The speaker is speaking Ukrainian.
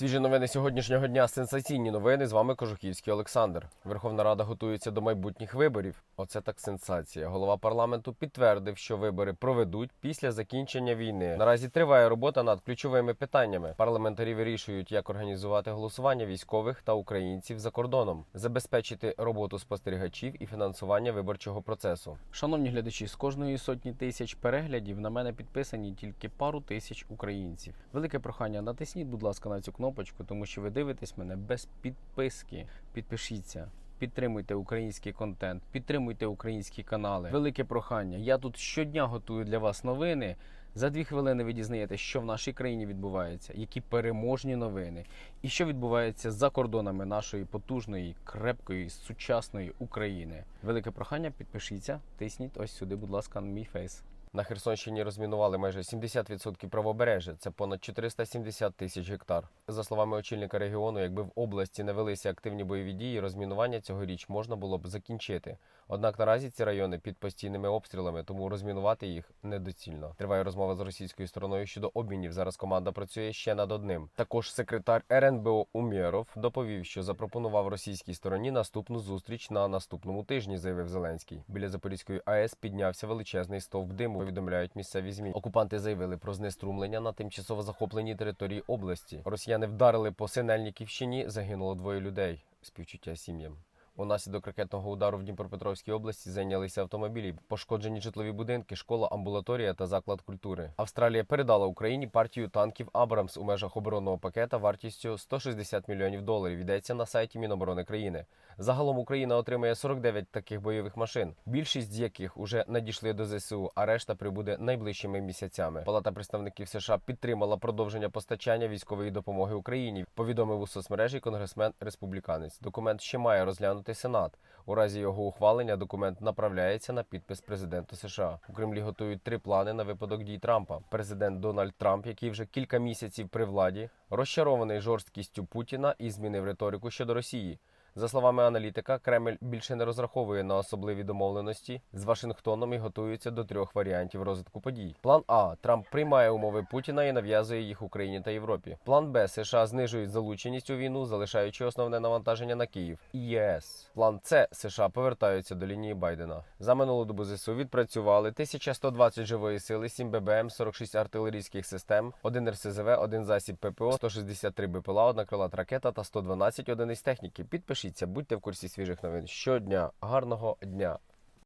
Свіжі новини сьогоднішнього дня. Сенсаційні новини. З вами Кожухівський Олександр. Верховна Рада готується до майбутніх виборів. Оце так сенсація. Голова парламенту підтвердив, що вибори проведуть після закінчення війни. Наразі триває робота над ключовими питаннями. Парламентарі вирішують, як організувати голосування військових та українців за кордоном, забезпечити роботу спостерігачів і фінансування виборчого процесу. Шановні глядачі, з кожної сотні тисяч переглядів на мене підписані тільки пару тисяч українців. Велике прохання, натисніть, будь ласка, на цю кнопочку, тому що ви дивитесь мене без підписки. Підпишіться. Підтримуйте український контент, підтримуйте українські канали. Велике прохання. Я тут щодня готую для вас новини. За дві хвилини ви дізнаєтесь, що в нашій країні відбувається, які переможні новини, і що відбувається за кордонами нашої потужної, крепкої, сучасної України. Велике прохання, підпишіться, тисніть ось сюди, будь ласка, на мій фейс. На Херсонщині розмінували майже 70% правобережжя. Це понад 470 тисяч гектар. За словами очільника регіону, якби в області не велися активні бойові дії, розмінування цьогоріч можна було б закінчити. Однак наразі ці райони під постійними обстрілами, тому розмінувати їх недоцільно. Триває розмова з російською стороною щодо обмінів. Зараз команда працює ще над одним. Також секретар РНБО Умєров доповів, що запропонував російській стороні наступну зустріч на наступному тижні, заявив Зеленський. Біля Запорізької АЕС піднявся величезний стовп диму. Повідомляють місцеві змі. Окупанти заявили про знеструмлення на тимчасово захопленій території області. Росіяни вдарили по Синельниківщині. Загинуло двоє людей. Співчуття сім'ям. Унаслідок ракетного удару в Дніпропетровській області зайнялися автомобілі, пошкоджені житлові будинки, школа, амбулаторія та заклад культури. Австралія передала Україні партію танків Абрамс у межах оборонного пакета вартістю 160 мільйонів доларів. Йдеться на сайті Міноборони країни. Загалом Україна отримає 49 таких бойових машин, більшість з яких уже надійшли до ЗСУ, а решта прибуде найближчими місяцями. Палата представників США підтримала продовження постачання військової допомоги Україні. Повідомив у соцмережі конгресмен республіканець. Документ ще має розглянути Сенат. У разі його ухвалення документ направляється на підпис президенту США. У Кремлі готують три плани на випадок дій Трампа. Президент Дональд Трамп, який вже кілька місяців при владі, розчарований жорсткістю Путіна і змінив риторику щодо Росії. За словами аналітика, Кремль більше не розраховує на особливі домовленості з Вашингтоном і готується до трьох варіантів розвитку подій. План А Трамп приймає умови Путіна і нав'язує їх Україні та Європі. План Б США знижують залученість у війну, залишаючи основне навантаження на Київ і ЄС. План С США повертаються до лінії Байдена. За минулу добу ЗСУ відпрацювали 1120 живої сили, 7 ББМ, 46 артилерійських систем, 1 РСЗВ, 1 засіб ППО, 163 БПЛА, одна крилата ракета та 112 одиниць техніки. Підпишіться, будьте в курсі свіжих новин щодня. Гарного дня!